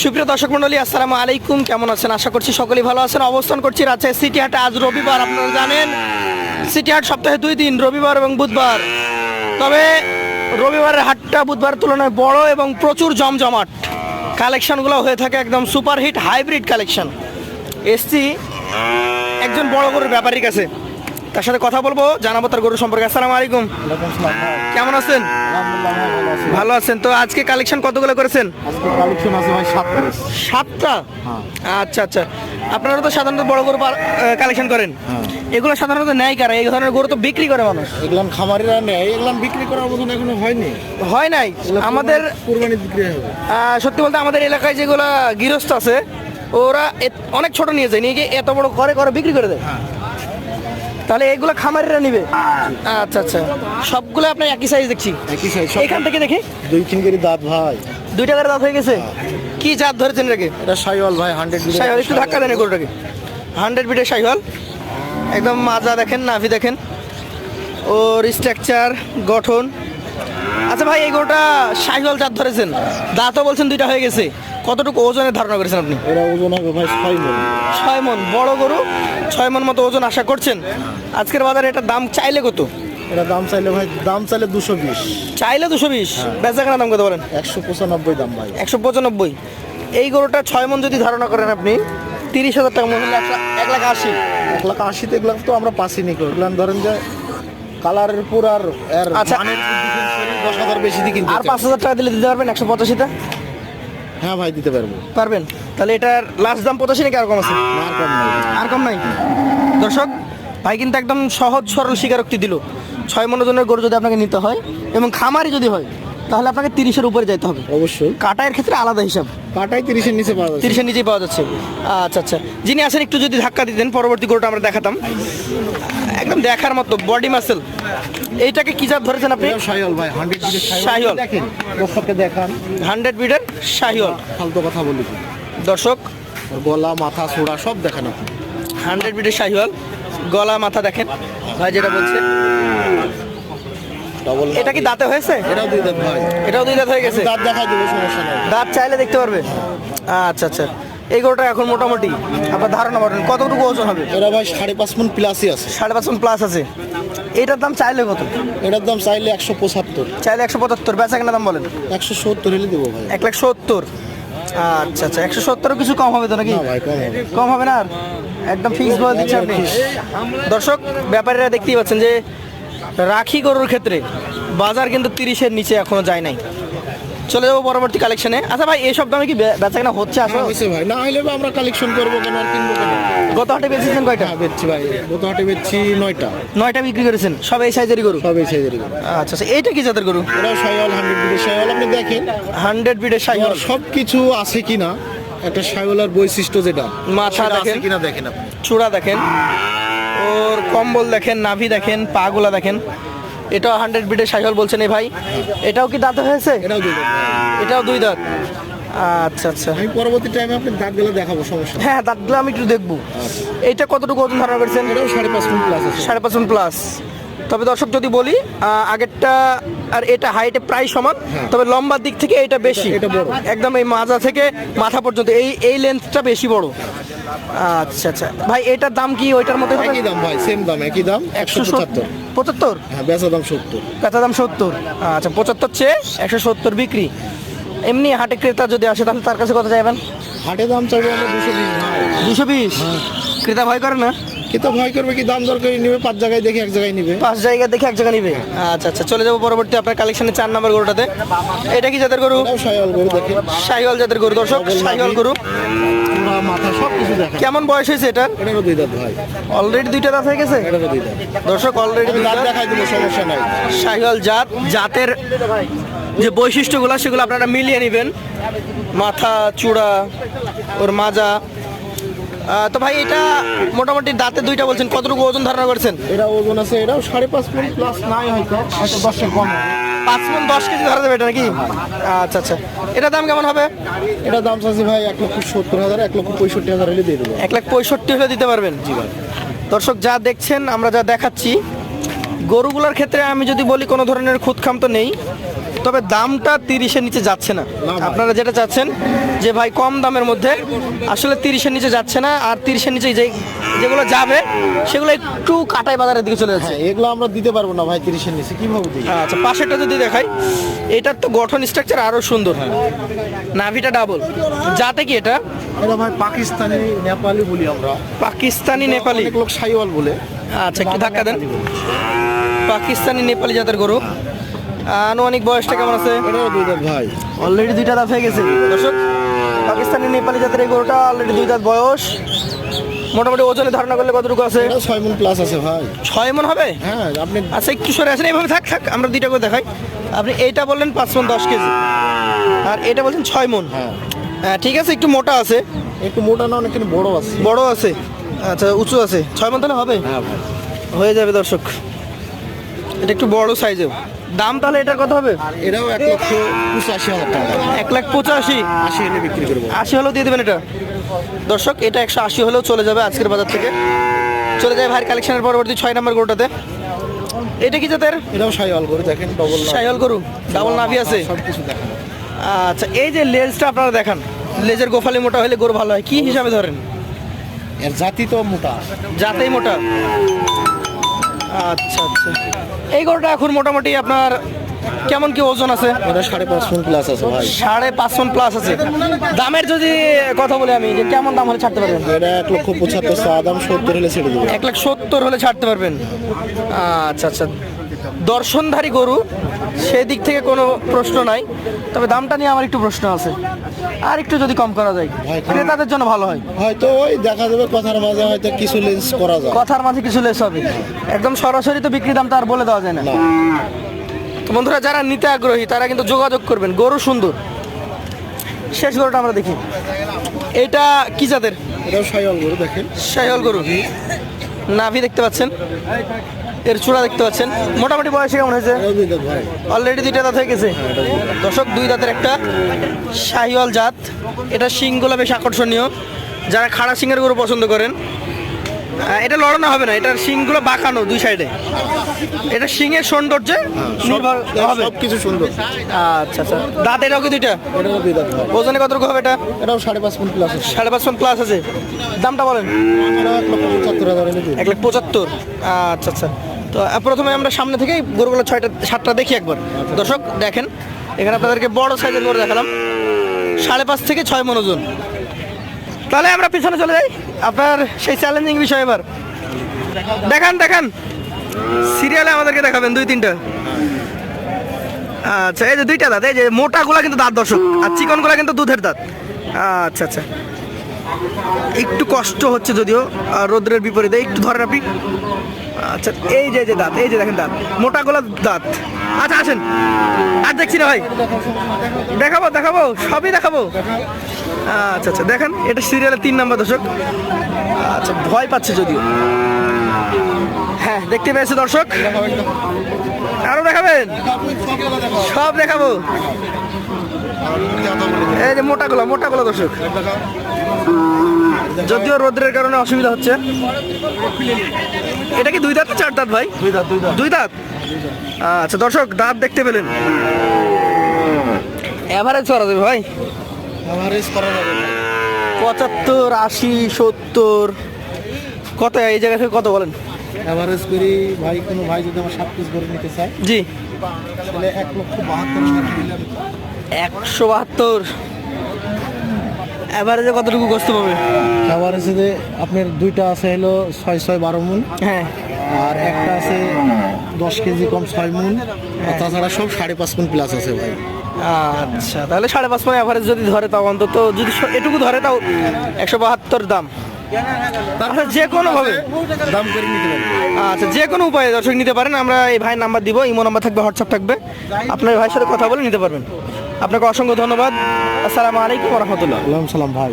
সুপ্রিয় দর্শক মন্ডলী, আসসালামু আলাইকুম। কেমন আছেন? আশা করছি সকলেই ভালো আছেন। অবস্থান করছি রাজশাহী সিটি হাটে। আজ রবিবার, আপনারা জানেন, সিটি হাট সপ্তাহে দুই দিন, রবিবার এবং বুধবার। তবে রবিবারের হাটটা বুধবার তুলনায় বড় এবং প্রচুর জমজমাট। কালেকশনগুলো হয়ে থাকে একদম সুপারহিট, হাইব্রিড কালেকশন। এসছি একজন বড় গরুর ব্যাপারীর কাছে। তার সাথে কথা বলব জানাব তার গরু সম্পর্কে। আসসালামু আলাইকুম। কেমন আছেন? ভালো আছেন। তো আজকে কালেকশন কতগুলো করেছেন? কালেকশন আছে ভাই সাত সাতটা? আচ্ছা আচ্ছা। আপনারা তো সাধারণত বড় গরু কালেকশন করেন। এগুলো সাধারণত নেয় কারা? এই ধরনের গরু তো বিক্রি করে মানুষ। এগুলান খামারিরা নেয়। এগুলান বিক্রি করার মতন এখনও হয়নি। হয় নাই? আমাদের কুরবানি বিক্রি হবে। সত্যি বলতে আমাদের এলাকায় যেগুলো গৃহস্থ আছে ওরা অনেক ছোট নিয়ে যায়। নিয়ে গিয়ে এত বড় করে করে বিক্রি করে দেয়। তাহলে এগুলো খামারিরা নিবে। আচ্ছা আচ্ছা। সবগুলো আপনার একই সাইজ দেখছি। একই সাইজ এখান থেকে দেখি। দুই তিন কেজি দাঁত ভাই। দুই টাকার দাঁত হয়ে গেছে? কি জাত ধরেছেন এটাকে? এটা সাইওয়াল ভাই হান্ড্রেড শাহিওয়াল একটু ধাক্কা দেন গরুটাকে। হান্ড্রেড বিটের শাহিওয়াল একদম মাজা দেখেন নাভি দেখেন। ওর স্ট্রাকচার গঠন। আচ্ছা ভাই এই গরুটা শাহিওয়াল জাত ধরেছেন। দাঁতও বলছেন দুইটা হয়ে গেছে। কতটুকু ওজনের ধারণা করেছেন আপনি? এরা ওজন হবে ভাই ছয় মন। ছয় মন। বড় গরু ছয় মন মতো ওজন আশা করছেন? আজকের বাজারে এটার দাম চাইলে কত? এটা দাম চাইলে ভাই দাম চাইলে দুশো বিশ। চাইলে দুশো বিশ। বেচা কেনা দাম কত বলেন? একশো পঁচানব্বই দাম ভাই। একশো পঁচানব্বই। এই গরুটা ছয় মন যদি ধারণা করেন আপনি তিরিশ হাজার টাকা মনে এক লাখ- এক লাখ আশি। এক লাখ আশিতে এগুলো তো আমরা পাসিনি করি এগুলান ধরেন যে কালারের উপর আর এর আচ্ছা। দশ হাজার বেশি দিয়ে কিনতে আর পাঁচ হাজার টাকা দিলে দিতে পারবেন একশো পঁচাশিটা? হ্যাঁ ভাই দিতে পারব। পারবেন? তাহলে এটার লাস্ট দাম পঁচাশি নাকি আর কম আছে? আর কম নাই। আর কম নাই? দর্শক ভাই কিন্তু একদম সহজ সরল স্বীকারোক্তি দিল। ছয় মনোজনের গরু যদি আপনাকে নিতে হয় এবং খামারি যদি হয় তাহলে আপনাকে তিরিশের উপরে যেতে হবে। অবশ্যই। কাটায়ের ক্ষেত্রে আলাদা হিসাব। কাটাই তিরিশের নিচে পাওয়া যাচ্ছে। তিরিশের নিচেই পাওয়া যাচ্ছে। আচ্ছা আচ্ছা। যিনি আসেন একটু যদি ধাক্কা দিতেন পরবর্তী গরুটা আমরা দেখাতাম। একদম দেখার মতো বডি মাসেল এইটাকে কি জাত ধরেছেন আপনি? সাইওয়াল ভাই হান্ড্রেড শাহিওয়াল। দেখেন দর্শককে দেখান। হান্ড্রেড বিডের শাহিওয়াল। ফালতু কথা বলি। দর্শক। গলা মাথা সোড়া সব দেখান আপনি। হান্ড্রেড বিটের শাহিওয়াল। গলা মাথা দেখেন। ভাই যেটা বলছে। ডবল এটা কি দাঁতে হয়েছে? এটাও দুই দাঁত ভাই। এটাও দুই দাঁত হয়ে গেছে? দাঁত দেখা দেবো সমস্যা নেই। দাঁত চাইলে দেখতে পারবে। আচ্ছা আচ্ছা। এই গরুটা এখন মোটামুটি আপনার ধারণা করেন কতটুকু ওজন হবে? এরা ভাই সাড়ে পাঁচ মন প্লাসই আছে। সাড়ে পাঁচ মন প্লাস আছে। এইটার দাম চাইলে কত? এটার দাম চাইলে একশো পঁচাত্তর। চাইলে একশো পঁচাত্তর। বেচা কেনা দাম বলেন? একশো সত্তর হলে দেবো ভাই। এক লাখ সত্তর। আচ্ছা আচ্ছা। একশো সত্তরও কিছু কম হবে তো নাকি? কম হবে। কম হবে না আর? একদম ফিক্স বলে দিচ্ছে আপনি। দর্শক ব্যাপারীরা দেখতেই পাচ্ছেন যে রাখি গরুর ক্ষেত্রে বাজার কিন্তু তিরিশের নিচে এখনও যায় নাই। চলে যাব পরবর্তী কালেকশনে আচ্ছা ভাই এইসব দামে কি বেচা কেনা হচ্ছে আসলে? হয়েছে ভাই। না হলে আমরা কালেকশন করব কেন আর কিনবো কেন? গত হাটে বেচেছেন কয়টা? হ্যাঁ বেচছি ভাই। গত হাটে বেচছি নয়টা। নয়টা বিক্রি করেছেন। সব এই সাইজেরই গরু? সব এই সাইজের আচ্ছা আচ্ছা। এইটা কি জাতের গরু? এরাও সাইওয়াল হান্ড্রেড বিটের সাইওয়াল। আপনি দেখেন হান্ড্রেড বিডের শাহিওয়াল সব কিছু আছে কিনা? একটা সাইওয়ালার বৈশিষ্ট্য যেটা। মাথা দেখেন। কিনা দেখেন আপনি। চূড়া দেখেন। ওর কম্বল দেখেন নাভি দেখেন পাগুলা দেখেন। এটাও হান্ড্রেড বিডের সাইকেল বলছেন এই ভাই। এটাও কি দাঁত হয়েছে? এটাও দুই দাঁত। আচ্ছা আচ্ছা। আমি পরবর্তী টাইমে আপনি দাঁতগুলো দেখাবো সমস্যা হ্যাঁ দাঁতগুলো আমি একটু দেখব। এইটা কতটুকু ওজন ধারণা করেছেন? এটাও সাড়ে পাঁচ প্লাস সাড়ে পাঁচ প্লাস তবে দর্শক যদি বলি আগেরটা আর এটা হাইটে প্রায় সমান তবে লম্বার দিক থেকে এটা বেশি। একদম এই মাজা থেকে মাথা পর্যন্ত এই এই লেন্থটা বেশি বড়। আচ্ছা আচ্ছা। ভাই এটার দাম কি ওইটার মতো একই দাম ভাই সেম দাম একই দাম একশো একশো পঁচাত্তর। হ্যাঁ বেচা দাম সত্তর। কাঁচা দাম সত্তর। আচ্ছা পঁচাত্তর চেয়ে একশো সত্তর বিক্রি। এমনি হাটে ক্রেতা যদি আসে তাহলে তার কাছে কত যাবেন হাটে দাম চাইব দুশো বিশ। দুশো বিশ? ক্রেতা ভয় করে না? কিন্তু ভয় করবে কি দাম দরকার নিবে? পাঁচ জায়গায় দেখে এক জায়গায় নিবে। পাঁচ জায়গা দেখে এক জায়গা নিবে। আচ্ছা আচ্ছা চলে যাব পরবর্তী আপনার কালেকশনে চার নাম্বার গরুটাতে। এটা কি জাতের গরু? সাইওয়াল গরু দেখেন। শাহিওয়াল জাতের গরু দর্শক শাহিওয়াল গরু। কেমন বয়স হয়েছে এটার এটারও দুই দাঁত ভাই। অলরেডি দুইটা দাঁত হয়ে গেছে? এটারও দুই দাঁত। দর্শক অলরেডি দাঁত দেখাই দিব সমস্যা নাই। শাহিওয়াল জাত জাতের যে বৈশিষ্ট্যগুলো সেগুলো আপনারা মিলিয়ে নেবেন। মাথা চূড়া ওর মাজা। তো ভাই এটা মোটামুটি দাঁতে দুইটা বলছেন কতটুকু ওজন ধারণা করছেন? এটা ওজন আছে এটাও সাড়ে পাঁচ ফুট প্লাস নাই হয়তো হয়তো দশের কম। পাঁচ মন দশ কেজি ধরা যাবে এটা নাকি? আচ্ছা আচ্ছা। এটা দাম কেমন হবে? এটা দাম চাচ্ছি ভাই এক লক্ষ সত্তর হাজার এক লক্ষ পঁয়ষট্টি হাজার হলে দিয়ে দেবো। এক লাখ পঁয়ষট্টি হলে দিতে পারবেন? দর্শক যা দেখছেন আমরা যা দেখাচ্ছি গরুগুলোর ক্ষেত্রে আমি যদি বলি কোনো ধরনের খুদখাম তো নেই। তবে দামটা তিরিশের নিচে যাচ্ছে না। আপনারা যেটা চাচ্ছেন যে ভাই কম দামের মধ্যে আসলে তিরিশের নিচে যাচ্ছে না আর তিরিশের নিচে যে যেগুলো যাবে সেগুলো একটু কাটাই বাজারের দিকে চলে যাচ্ছে। হ্যাঁ এগুলো আমরা দিতে পারব না ভাই তিরিশের নিচে কীভাবে দিই আচ্ছা পাশেরটা যদি দেখাই এটার তো গঠন স্ট্রাকচার আরও সুন্দর। নাভিটা ডাবল যাতে কি এটা? এটা ভাই পাকিস্তানি নেপালি বলি আমরা। পাকিস্তানি নেপালি। লোক সাইওয়াল বলে। আচ্ছা একটু ধাক্কা দেন। পাকিস্তানি নেপালি জাতের গরু। আনুমানিক বয়সটা কেমন আছে? ভাই। অলরেডি দুইটা দাঁত হয়ে গেছে। দর্শক পাকিস্তানি নেপালি জাতের এই গরুটা অলরেডি দুই দাঁত বয়স। মোটামুটি ওজনে ধারণা করলে কতটুকু আছে? ছয় মন প্লাস আছে ভাই। ছয় মন হবে? হ্যাঁ আপনি আচ্ছা একটু সরে আসেন এইভাবে থাক থাক আমরা দুইটা করে দেখাই। আপনি এইটা বললেন পাঁচ মন দশ কেজি। আর এটা বলছেন ছয় মন। হ্যাঁ। হ্যাঁ ঠিক আছে একটু মোটা আছে। একটু মোটা না অনেক বড় আছে। বড় আছে। আচ্ছা উঁচু আছে। ছয় মন তাহলে হবে? হ্যাঁ ভাই। হয়ে যাবে দর্শক। এটা একটু বড় সাইজেও দাম তাহলে এটার কত হবে? এটাও এক লক্ষ পঁচাশি হাজার টাকা। এক লাখ পঁচাশি? আশি এনে বিক্রি করব। আশি হলেও দিয়ে দেবেন এটা? দর্শক এটা একশো আশি হলেও চলে যাবে আজকের বাজার থেকে। চলে যায় ভাইয়ের কালেকশনের পরবর্তী ছয় নম্বর গরুটাতে। এটা কি জাতের? এটাও সাইওয়াল করে দেখেন ডবল সাইহল গরু ডাবল নাভি আছে। সব কিছু দেখেন। আচ্ছা এই যে লেজটা আপনারা দেখান। লেজের গোফালি মোটা হলে গরু ভালো হয়। কি হিসাবে ধরেন? এর জাতি তো মোটা। জাতেই মোটা। আচ্ছা আচ্ছা। এই গরুটা এখন মোটামুটি আপনার কেমন কি ওজন আছে? সাড়ে পাঁচ মন প্লাস আছে ভাই। সাড়ে পাঁচশো প্লাস আছে। দামের যদি কথা বলি আমি যে কেমন দাম হলে ছাড়তে পারবেন? এটা এক লক্ষ পঁচাত্তর চা দাম সত্তর হলে ছেড়ে দেবো। এক লাখ সত্তর হলে ছাড়তে পারবেন। আচ্ছা আচ্ছা। দর্শনধারী গরু সেদিক থেকে কোনো প্রশ্ন নাই। তবে দামটা নিয়ে আমার একটু প্রশ্ন আছে। আর একটু যদি কম করা যায় ক্রেতাদের জন্য ভালো হয়। হয়তো ওই দেখা যাবে কথার মাঝে হয়তো কিছু লেন্স করা যায়। কথার মাঝে কিছু লেস হবে। একদম সরাসরি তো বিক্রি দাম তো আর বলে দেওয়া যায় না। তো বন্ধুরা যারা নিতে আগ্রহী তারা কিন্তু যোগাযোগ করবেন। গরু সুন্দর। শেষ গরুটা আমরা দেখি। এটা কি জাতের? এটাও সাইওয়াল করে দেখেন। শাহিওয়াল গরু। নাভি দেখতে পাচ্ছেন। এর চূড়া দেখতে পাচ্ছেন। মোটামুটি বয়সে কেমন হয়েছে? অলরেডি দুইটা দাঁত হয়ে গেছে। দর্শক দুই দাঁতের একটা শাহিওয়াল জাত। এটা শিংগুলো বেশ আকর্ষণীয়। যারা খাড়া শিংয়ের গরু পছন্দ করেন এটা লড়ানো হবে না। এটার শিংগুলো বাঁকানো দুই সাইডে। এটা শিংয়ের সৌন্দর্যে নির্ভর হবে। সব কিছু সুন্দর। আচ্ছা আচ্ছা। দাঁত এটাও কি দুইটা? ওজনে কতটুকু হবে এটা? এটাও সাড়ে পাঁচ মন প্লাস সাড়ে পাঁচ প্লাস আছে। দামটা বলেন। পঁচাত্তর এক লাখ পঁচাত্তর। আচ্ছা আচ্ছা। তো প্রথমে আমরা সামনে থেকেই গরুগুলো ছয়টা, সাতটা দেখি একবার। দর্শক, দেখেন, এখানে আপনাদেরকে বড় সাইজের গরু দেখালাম। সাড়ে পাঁচ থেকে ছয় মন ওজন। তাহলে আমরা পিছনে চলে যাই। আপনার সেই চ্যালেঞ্জিং বিষয় এবার। দেখান দেখান। সিরিয়ালে আমাদেরকে দেখাবেন, দুই, তিনটা। আচ্ছা এই যে দুইটা দাঁত, এই যে মোটাগুলা কিন্তু দাঁত দর্শক, আর চিকনগুলা কিন্তু দুধের দাঁত। আচ্ছা আচ্ছা। একটু কষ্ট হচ্ছে যদিও রোদ্রের বিপরীতে একটু ধরেন আপনি। আচ্ছা এই যে যে দাঁত, এই যে দেখেন দাঁত, মোটা গোলা দাঁত। আচ্ছা আসেন। আর দেখছি না ভাই। দেখাবো দেখাবো, সবই দেখাবো। আচ্ছা আচ্ছা দেখেন, এটা সিরিয়ালের তিন নম্বর দর্শক। আচ্ছা ভয় পাচ্ছে যদিও। হ্যাঁ দেখতে পেয়েছে দর্শক। আরও দেখাবেন? সব দেখাবো। এই যে মোটাগুলো মোটাগুলো দর্শক। যদিও রোদ্রের কারণে অসুবিধা হচ্ছে। এটা কি দুই দাঁত চার দাঁত ভাই? দুই দাঁত আচ্ছা দর্শক দাঁত দেখতে পেলেন। এভারেজ করা যাবে ভাই। করা যাবে। পঁচাত্তর আশি সত্তর। কত এই জায়গা থেকে কত বলেন? এভারেজ করি ভাই কোনো ভাই যদি আমার সাত পিস করে নিতে চায় জি। তাহলে এক লক্ষ বাহাত্তর হাজার একশো বাহাত্তর। এভারেজে কতটুকু কষ্ট পাবে? এভারেজে যে আপনার দুইটা আছে হলো ছয় ছয় বারো মন হ্যাঁ। আর একটা আছে দশ কেজি কম ছয় মন আর তাছাড়া সব সাড়ে পাঁচ মন প্লাস আছে ভাই। আচ্ছা তাহলে সাড়ে পাঁচ মানে অ্যাভারেজ যদি ধরে তাও অন্তত যদি এটুকু ধরে তাও একশো বাহাত্তর দাম। তাহলে যে কোনো ভাবে। দাম করে নিতে পারবে আচ্ছা যে কোনো উপায়ে দর্শক নিতে পারেন আমরা এই ভাইয়ের নাম্বার দিব ইমো নাম্বার থাকবে হোয়াটসঅ্যাপ থাকবে। আপনার ভাইয়ের সাথে কথা বলে নিতে পারবেন। আপনাকে অসংখ্য ধন্যবাদ। আসসালামু আলাইকুম রহমতুল্লাহ। সালাম ভাই।